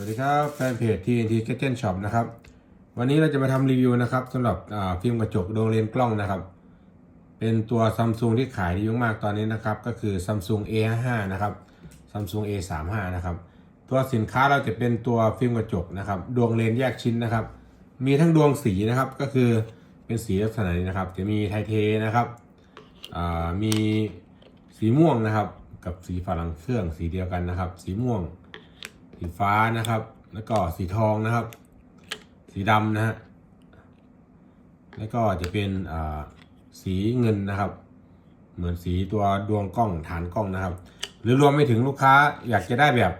วัสดีครับแฟนเพจ TNT Kitchen Shop นะครับ วันนี้เราจะมาทำรีวิวนะครับสำหรับฟิล์มกระจกดวงเลนส์กล้องนะครับ เป็นตัวซัมซุงที่ขายดีมากๆตอนนี้นะครับ ก็คือ Samsung A55 นะครับ Samsung A35 นะครับ ตัวสินค้าเราจะเป็นตัวฟิล์มกระจกนะครับ ดวงเลนส์แยกชิ้นนะครับ มีทั้งดวงสีนะครับก็คือเป็นสีลักษณะนี้นะครับ จะมีไทเทนะครับมีสีม่วงนะครับ กับสีฝรั่งเครื่องสีเดียวกันนะครับ สีม่วง สีฟ้านะครับ แล้วก็สีทองนะครับ สีดำนะฮะแล้วก็จะเป็นสีเงินนะครับ เหมือนสีตัวดวงกล้องฐานกล้องนะครับ หรือรวมไปถึงลูกค้าอยากจะได้แบบ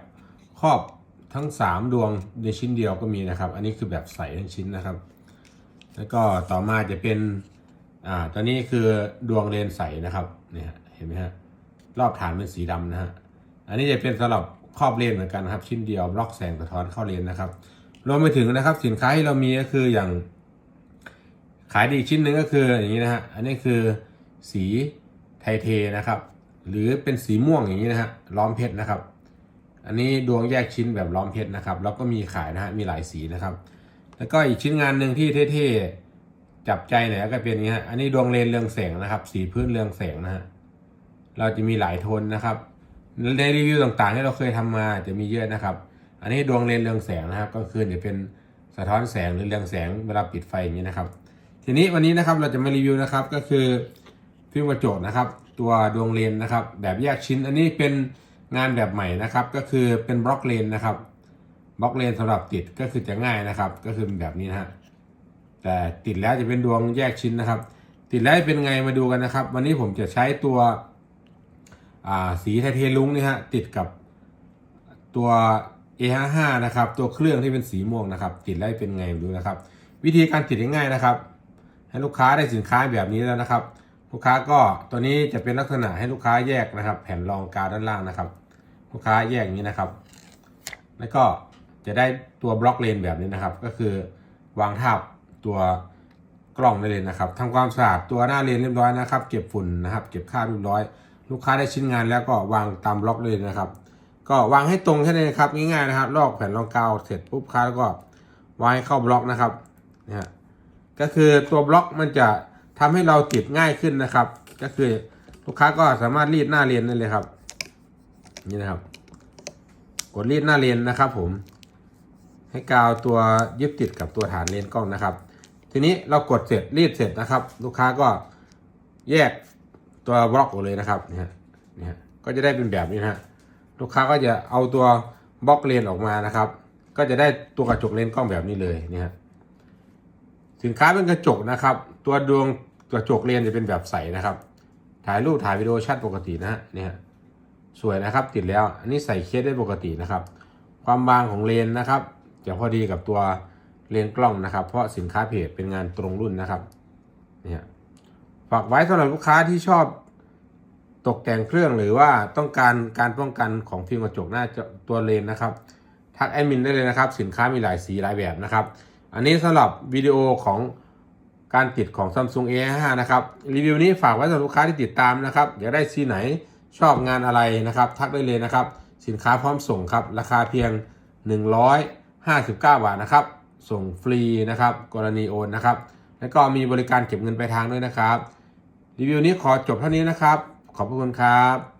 ครอบทั้ง 3 ดวงในชิ้นเดียวก็มีนะครับ อันนี้คือแบบใสทั้งชิ้นนะครับ แล้วก็ต่อมาจะเป็นอ่าตัวนี้คือดวงเลนส์ใสนะครับเนี่ยเห็นไหมฮะรอบฐานเป็นสีดำนะฮะอันนี้จะเป็นสำหรับ ครอบเลนเหมือนกันนะครับ ชิ้นเดียวบล็อกแสงสะท้อนเข้าเลนนะครับรวมไปถึงนะครับ สินค้าที่เรามีก็คืออย่าง ขายดีชิ้นหนึ่งก็คืออย่างนี้นะฮะอันนี้คือสีไทเทนะครับ หรือเป็นสีม่วงอย่างนี้นะฮะล้อมเพชรนะครับ อันนี้ดวงแยกชิ้นแบบล้อมเพชรนะครับแล้วก็มีขายนะฮะมีหลายสีนะครับ แล้วก็อีกชิ้นงานหนึ่งที่เท่ๆจับใจหน่อยก็เป็นอย่างนี้ฮะอันนี้ดวงเลนเรืองแสงนะครับ สีพื้นเรืองแสงนะฮะเราจะมีหลายโทนนะครับ ในรีวิวต่างๆที่เราเคยทำมาจะมีเยอะนะครับ อันนี้ดวงเลนเรืองแสงนะครับก็คือเดี๋ยวเป็นสะท้อนแสงหรือเรืองแสงเวลาปิดไฟอย่างนี้นะครับ ทีนี้วันนี้นะครับเราจะมารีวิวนะครับก็คือฟิล์มกระจกนะครับ ตัวดวงเลนนะครับ แบบแยกชิ้น อันนี้เป็นงานแบบใหม่นะครับ ก็คือเป็นบล็อกเลนนะครับบล็อกเลนสำหรับติดก็คือจะง่ายนะครับ ก็คือเป็นแบบนี้นะฮะแต่ติดแล้วจะเป็นดวงแยกชิ้นนะครับ ติดแล้วเป็นไงมาดูกันนะครับ วันนี้ผมจะใช้ตัว สีไทเทลุงนี่ฮะติดกับตัว A55 นะครับ ตัวเครื่องที่เป็นสีม่วงนะครับ ติดแล้เป็นไงดูนะครับ วิธีการติดง่ายๆนะครับ ให้ลูกค้าได้สินค้าแบบนี้แล้วนะครับ ลูกค้าก็ตัวนี้จะเป็นลักษณะให้ลูกค้าแยกนะครับ แผ่นรองกาวด้านล่างนะครับ ลูกค้าแยกอย่างนี้นะครับ แล้วก็จะได้ตัวบล็อกเลนแบบนี้นะครับ ก็คือวางทับตัวกล้องได้เลยนะครับทำความสะอาดตัวหน้าเลนเรียบร้อยนะครับ เก็บฝุ่นนะครับ เก็บค่าเรียบร้อย ลูกค้าได้ชิ้นงานแล้วก็วางตามบล็อกเลยนะครับ ก็วางให้ตรงแค่นี้นะครับง่ายๆนะครับลอกแผ่นรองกาวเสร็จปุ๊บค้าแล้วก็วางให้เข้าบล็อกนะครับนะฮะก็คือตัวบล็อกมันจะทำให้เราติดง่ายขึ้นนะครับ ก็คือลูกค้าก็สามารถรีดหน้าเรียนได้เลยครับ นี่นะครับ กดรีดหน้าเลนนะครับ ผม ให้กาวตัวยึดติดกับตัวฐานเลนกล้องนะครับ ทีนี้เรากดเสร็จรีดเสร็จนะครับ ลูกค้าก็แยก ตัวบล็อกออกเลยนะครับเนี่ยฮะเนี่ยฮะก็จะได้เป็นแบบนี้นะฮะลูกค้าก็จะเอาตัวบล็อกเลนออกมานะครับ ก็จะได้ตัวกระจกเลนกล้องแบบนี้เลยเนี่ยฮะสินค้าเป็นกระจกนะครับ ตัวดวงกระจกเลนจะเป็นแบบใสนะครับ ถ่ายรูปถ่ายวิดีโอชัดปกตินะฮะเนี่ยสวยนะครับติดแล้ว อันนี้ใส่เคสได้ปกตินะครับ ความบางของเลนนะครับจะพอดีกับตัวเลนกล้องนะครับ เพราะสินค้าเพจเป็นงานตรงรุ่นนะครับเนี่ย ฝากไว้สำหรับลูกค้าที่ชอบตกแต่งเครื่องหรือว่าต้องการการป้องกันของฟิล์มกระจกหน้าตัวเลนนะครับ ทักแอดมินได้เลยนะครับ สินค้ามีหลายสีหลายแบบนะครับ อันนี้สำหรับวิดีโอของการติดของ Samsung A5 นะครับ รีวิวนี้ฝากไว้สำหรับลูกค้าที่ติดตามนะครับ อยากได้สีไหนชอบงานอะไรนะครับ ทักได้เลยนะครับ สินค้าพร้อมส่งครับ ราคาเพียง 159 บาทนะครับ ส่งฟรีนะครับ กรณีโอนนะครับ แล้วก็มีบริการเก็บเงินปลายทางด้วยนะครับ รีวิวนี้ขอจบเท่านี้นะครับ ขอบพระคุณครับ